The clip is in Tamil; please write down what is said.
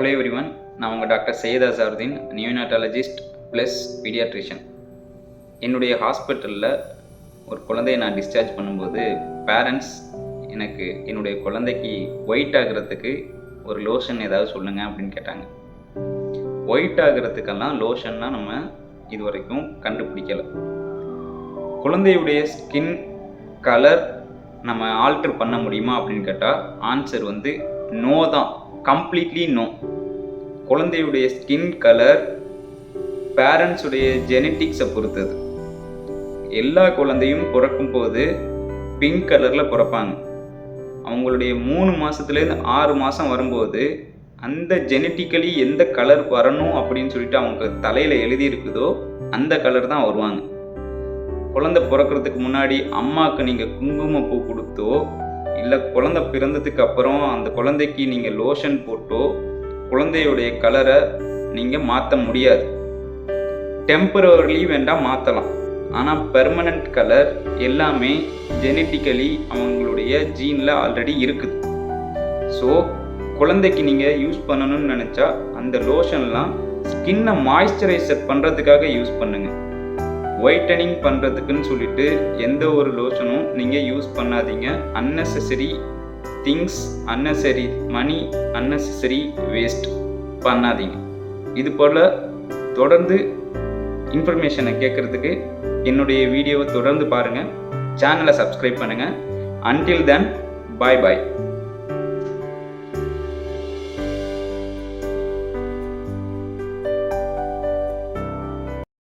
ஹலோ எவ்ரிவன் நான் உங்கள் doctor Syed Azharuddin neonatologist plus paediatrician என்னுடைய ஹாஸ்பிட்டலில் ஒரு குழந்தைய நான் டிஸ்சார்ஜ் பண்ணும்போது பேரண்ட்ஸ் எனக்கு என்னுடைய குழந்தைக்கு ஒயிட் ஆகிறதுக்கு ஒரு லோஷன் ஏதாவது சொல்லுங்கள் அப்படின்னு கேட்டாங்க. ஒயிட் ஆகிறதுக்கெல்லாம் லோஷன்னா நம்ம இது வரைக்கும் கண்டுபிடிக்கலை. குழந்தையுடைய ஸ்கின் கலர் நம்ம ஆல்ட்ரு பண்ண முடியுமா அப்படின்னு கேட்டால் ஆன்சர் வந்து நோ தான். கம்ப்ளீட்லி நோ குழந்தையுடைய ஸ்கின் கலர் பேரண்ட்ஸுடைய ஜெனட்டிக்ஸை பொறுத்தது. எல்லா குழந்தையும் பிறக்கும் போது பிங்க் கலரில் பிறப்பாங்க. அவங்களுடைய மூணு மாதத்துலேருந்து ஆறு மாதம் வரும்போது அந்த ஜெனட்டிக்கலி எந்த கலர் வரணும் அப்படின்னு சொல்லிட்டு அவங்க தலையில் எழுதியிருக்குதோ அந்த கலர் தான் வருவாங்க. குழந்தை பிறக்கிறதுக்கு முன்னாடி அம்மாவுக்கு நீங்கள் குங்குமப்பூ கொடுத்தோ இல்லை குழந்தை பிறந்ததுக்கு அப்புறம் அந்த குழந்தைக்கு நீங்கள் லோஷன் போட்டோ குழந்தையுடைய கலரை நீங்கள் மாற்ற முடியாது. டெம்பரவரிலி வேண்டாம் மாற்றலாம் ஆனால் பெர்மனண்ட் கலர் எல்லாமே ஜெனட்டிக்கலி அவங்களுடைய ஜீனில் ஆல்ரெடி இருக்குது. ஸோ குழந்தைக்கு நீங்கள் யூஸ் பண்ணணும்னு நினச்சா அந்த லோஷன்லாம் ஸ்கின்னை மாய்ஸ்சரைசர் பண்ணுறதுக்காக யூஸ் பண்ணுங்கள் ஒயிட்டனிங் பண்ணுறதுக்குன்னு சொல்லிட்டு எந்த ஒரு லோஷனும் நீங்கள் யூஸ் பண்ணாதீங்க. Unnecessary things unnecessary money unnecessary waste பண்ணாதீங்க. இது போல் தொடர்ந்து இன்ஃபர்மேஷனை கேட்குறதுக்கு என்னுடைய வீடியோவை தொடர்ந்து பாருங்கள் சேனலை சப்ஸ்கிரைப் பண்ணுங்கள் அன்டில் தென் பாய் பாய்